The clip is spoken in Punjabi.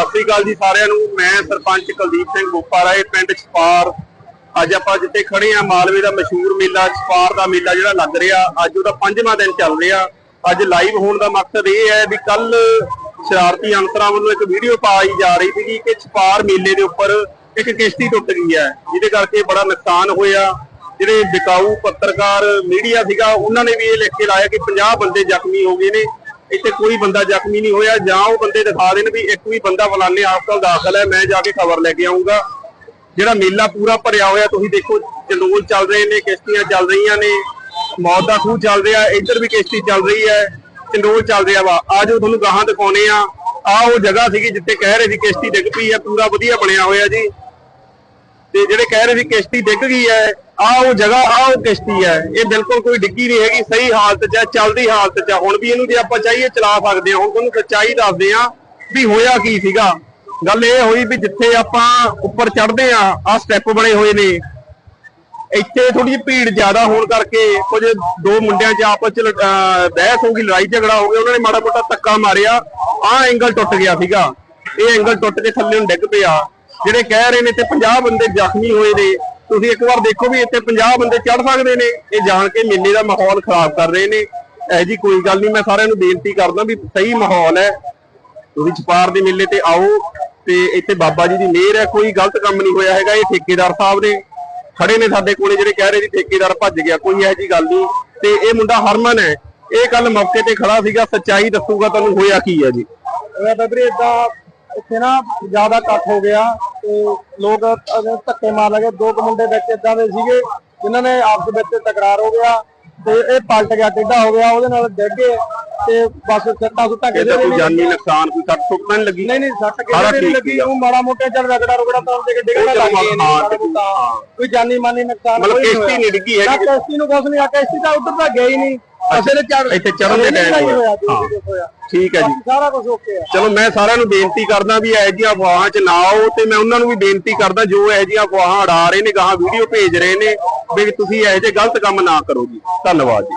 ਸਤਿ ਸ੍ਰੀ ਅਕਾਲ ਜੀ ਸਾਰਿਆਂ ਨੂੰ। ਮੈਂ ਸਰਪੰਚ ਕੁਲਦੀਪ ਸਿੰਘ ਗੋਪਾਰਾਏ ਪਿੰਡ ਛਪਾਰ। ਅੱਜ ਆਪਾਂ ਜਿੱਥੇ ਖੜੇ ਆ, ਮਾਲਵੇ ਦਾ ਮਸ਼ਹੂਰ ਮੇਲਾ, ਛਪਾਰ ਦਾ ਮੇਲਾ ਜਿਹੜਾ ਲੱਗ ਰਿਹਾ। ਅੱਜ ਉਹਦਾ ਪੰਜਵਾਂ ਦਿਨ ਚੱਲ ਰਿਹਾ। ਅੱਜ ਲਾਈਵ ਹੋਣ ਦਾ ਮਕਸਦ ਇਹ ਹੈ ਵੀ ਕੱਲ ਸ਼ਰਾਰਤੀ ਅੰਸਰਾਂ ਵੱਲੋਂ ਇੱਕ ਵੀਡੀਓ ਪਾਈ ਜਾ ਰਹੀ ਸੀਗੀ ਕਿ ਛਪਾਰ ਮੇਲੇ ਦੇ ਉੱਪਰ ਇੱਕ ਕਿਸ਼ਤੀ ਟੁੱਟ ਗਈ ਹੈ। ਜਿਹਦੇ ਕਰਕੇ ਬੜਾ ਨੁਕਸਾਨ ਹੋਇਆ। ਜਿਹੜੇ ਵਿਕਾਊ ਪੱਤਰਕਾਰ ਮੀਡੀਆ ਸੀਗਾ, ਉਹਨਾਂ ਨੇ ਵੀ ਇਹ ਲਿਖ ਕੇ ਲਾਇਆ ਕਿ 50 ਬੰਦੇ ਜ਼ਖਮੀ ਹੋ ਗਏ ਨੇ। ਇੱਥੇ ਕੋਈ ਬੰਦਾ ਜ਼ਖਮੀ ਨਹੀਂ ਹੋਇਆ, ਜਾਂ ਉਹ ਬੰਦੇ ਦਿਖਾ ਦੇਣ ਵੀ ਇੱਕ ਵੀ ਬੰਦਾ ਫਲਾਣੇ ਹਸਪਤਾਲ ਦਾਖਲ ਹੈ, ਮੈਂ ਜਾ ਕੇ ਖਬਰ ਲੈ ਕੇ ਆਉਂਗਾ ਜਿਹੜਾ ਮੇਲਾ ਪੂਰਾ ਭਰਿਆ ਹੋਇਆ, ਤੁਸੀਂ ਦੇਖੋ ਚੰਡੋਲ ਚੱਲ ਰਹੇ ਨੇ, ਕਿਸ਼ਤੀਆਂ ਚੱਲ ਰਹੀਆਂ ਨੇ, ਮੌਤ ਦਾ ਖੂਹ ਚੱਲ ਰਿਹਾ, ਇੱਧਰ ਵੀ ਕਿਸ਼ਤੀ ਚੱਲ ਰਹੀ ਹੈ ਚੰਡੋਲ ਚੱਲ ਰਿਹਾ ਵਾ। ਆਜੋ ਤੁਹਾਨੂੰ ਗਾਹਾਂ ਦਿਖਾਉਨੇ ਆ। ਆ ਉਹ ਜਗ੍ਹਾ ਸੀਗੀ ਜਿੱਥੇ ਕਹਿ ਰਹੇ ਸੀ ਕਿਸ਼ਤੀ ਡਿੱਗ ਪਈ ਹੈ, ਪੂਰਾ ਵਧੀਆ ਬਣਿਆ ਹੋਇਆ ਜੀ। ਤੇ ਜਿਹੜੇ ਕਹਿ ਰਹੇ ਸੀ ਕਿਸ਼ਤੀ ਡਿੱਗ ਗਈ ਹੈ ਆ ਉਹ ਜਗ੍ਹਾ ਆ ਉਹ ਕਿਸ਼ਤੀ ਹੈ। ਇਹ ਬਿਲਕੁਲ ਕੋਈ ਡਿੱਗੀ ਨਹੀਂ ਹੈਗੀ, ਸਹੀ ਹਾਲਤ 'ਚ ਹੈ, ਚੱਲਦੀ ਹਾਲਤ 'ਚ ਹੈ। ਹੁਣ ਵੀ ਇਹਨੂੰ ਜੇ ਆਪਾਂ ਚਾਹੀਏ, ਚਲਾ ਸਕਦੇ ਹਾਂ। ਹੁਣ ਤੁਹਾਨੂੰ ਸੱਚਾਈ ਦੱਸਦੇ ਆ ਵੀ ਹੋਇਆ ਕੀ ਸੀਗਾ। ਗੱਲ ਇਹ ਹੋਈ ਵੀ ਜਿੱਥੇ ਆਪਾਂ ਉੱਪਰ ਚੜਦੇ ਆ ਆ ਸਟੈਪ ਬਣੇ ਹੋਏ ਨੇ। ਇੱਥੇ ਥੋੜੀ ਜਿਹੀ ਭੀੜ ਜ਼ਿਆਦਾ ਹੋਣ ਕਰਕੇ ਕੁਝ ਦੋ ਮੁੰਡਿਆਂ 'ਚ ਆਪਸ 'ਚ ਅਹ ਬਹਿਸ ਹੋ ਗਈ, ਲੜਾਈ ਝਗੜਾ ਹੋ ਗਿਆ। ਉਹਨਾਂ ਨੇ ਮਾੜਾ ਮੋਟਾ ਧੱਕਾ ਮਾਰਿਆ। ਆਹ ਐਂਗਲ ਟੁੱਟ ਗਿਆ ਸੀਗਾ। ਇਹ ਐਂਗਲ ਟੁੱਟ ਕੇ ਥੱਲੇ ਨੂੰ ਡਿੱਗ ਪਿਆ। ਜਿਹੜੇ ਕਹਿ ਰਹੇ ਨੇ ਤੇ 50 ਬੰਦੇ ਜ਼ਖਮੀ ਹੋਏ ਨੇ। ਤੁਸੀਂ ਇੱਕ ਵਾਰ ਦੇਖੋ ਵੀ ਇੱਥੇ 50 ਬੰਦੇ ਚੜ ਸਕਦੇ ਨੇ। ਇਹ ਜਾਣ ਕੇ ਮੇਲੇ ਦਾ ਮਾਹੌਲ ਖਰਾਬ ਕਰ ਰਹੇ ਨੇ। ਇਹ ਜੀ ਕੋਈ ਗੱਲ ਨਹੀਂ, ਮੈਂ ਸਾਰਿਆਂ ਨੂੰ ਬੇਨਤੀ ਕਰਦਾ ਵੀ ਸਹੀ ਮਾਹੌਲ ਹੈ। ਤੁਸੀਂ ਛਪਾਰ ਦੇ ਮੇਲੇ ਤੇ ਆਓ ਤੇ ਇੱਥੇ ਬਾਬਾ ਜੀ ਦੀ ਮਿਹਰ ਹੈ, ਕੋਈ ਗਲਤ ਕੰਮ ਨਹੀਂ ਹੋਇਆ ਹੈਗਾ, ਇਹ ਠੇਕੇਦਾਰ ਸਾਹਿਬ ਨੇ। ਖੜੇ ਨੇ ਸਾਡੇ ਕੋਲੇ, ਜਿਹੜੇ ਕਹਿ ਰਹੇ ਜੀ ਠੇਕੇਦਾਰ ਭੱਜ ਗਿਆ, ਕੋਈ ਇਹੋ ਜੀ ਗੱਲ ਨਹੀਂ। ਤੇ ਇਹ ਮੁੰਡਾ ਹਰਮਨ ਹੈ। ਇਹ ਕੱਲ ਮੌਕੇ ਤੇ ਖੜਾ ਸੀਗਾ, ਸੱਚਾਈ ਦੱਸੂਗਾ ਤੁਹਾਨੂੰ ਹੋਇਆ ਕੀ ਹੈ ਜੀ। ਇਹ ਤਾਂ ਏਦਾਂ ਇੱਥੇ ਨਾ ਜ਼ਿਆਦਾ ਇਕੱਠ ਹੋ ਗਿਆ। ਤੇ ਲੋਕ ਅਗਰ ਧੱਕੇ ਮਾਰ ਲਗੇ ਦੋ ਕੁ ਮੁੰਡੇ ਵਿੱਚ ਇਦਾਂ ਦੇ ਸੀਗੇ ਜਿਨ੍ਹਾਂ ਨੇ ਆਪਸ ਵਿੱਚ ਤਕਰਾਰ ਹੋ ਗਿਆ ਤੇ ਇਹ ਪਲਟ ਗਿਆ ਟੇਢਾ ਹੋ ਗਿਆ ਉਹਦੇ ਨਾਲ ਡਿੱਗ ਗਏ ਤੇ ਬਸ ਸੱਟਾਂ ਸੁੱਟਾਂ ਇਹਦਾ ਕਿਸੇ ਦੇ ਕੋਈ ਜਾਨੀ ਨੁਕਸਾਨ ਕੋਈ ਸੱਟ ਸੁੱਟ ਤਾਂ ਨਹੀਂ ਲੱਗੀ ਨਹੀਂ ਨਹੀਂ ਸੱਟ ਸਾਰਾ ਦੇ ਨਹੀਂ ਠੀਕ ਲੱਗੀ ਸੀਗਾ। ਉਹ ਮਾੜਾ ਮੋਟਾ ਚੱਲ ਰਗੜਾ ਰਗੜਾ ਤਾਂ ਦੇ ਕੇ ਡਿੱਗਣਾ ਉਹ ਲੱਗ ਚਲੋ ਗਏ ਨੇ ਹਾਂ, ਮਾੜਾ ਮੋਟਾ। ਕੋਈ ਜਾਨੀ ਮਾਨੀ ਨੁਕਸਾਨ ਮਤਲਬ ਕੋਈ ਨਹੀਂ ਕਿਸ਼ਤੀ ਨਹੀਂ ਡਿੱਗੀ ਹੈਗੀ। ਨਾ ਕਿਸ਼ਤੀ ਨੂੰ ਕੁਛ ਨਹੀਂ ਆ ਕਿਸ਼ਤੀ ਤਾਂ ਉੱਧਰ ਤਾਂ ਗਈ ਨਹੀਂ ਅਸਲ ਚ ਇੱਥੇ ਚੜ੍ਹਨ ਦੇ time ਹੋਇਆ। ਠੀਕ ਹੈ ਜੀ। ਸਾਰਾ ਕੁਝ ਓਕੇ ਆ। ਚਲੋ ਮੈਂ ਸਾਰਿਆਂ ਨੂੰ ਬੇਨਤੀ ਕਰਦਾ ਵੀ ਇਹੋ ਜਿਹੀਆਂ ਅਫਵਾਹਾਂ 'ਚ ਨਾ ਆਓ ਤੇ ਮੈਂ ਉਹਨਾਂ ਨੂੰ ਵੀ ਬੇਨਤੀ ਕਰਦਾ ਜੋ ਇਹੋ ਜਿਹੀਆਂ ਅਫਵਾਹਾਂ ਉਡਾ ਰਹੇ ਨੇ ਗਾਹਾਂ ਵੀਡੀਓ ਭੇਜ ਰਹੇ ਨੇ ਵੀ ਤੁਸੀਂ ਇਹੋ ਜਿਹੇ ਗਲਤ ਕੰਮ ਨਾ ਕਰੋ ਜੀ। ਧੰਨਵਾਦ ਜੀ।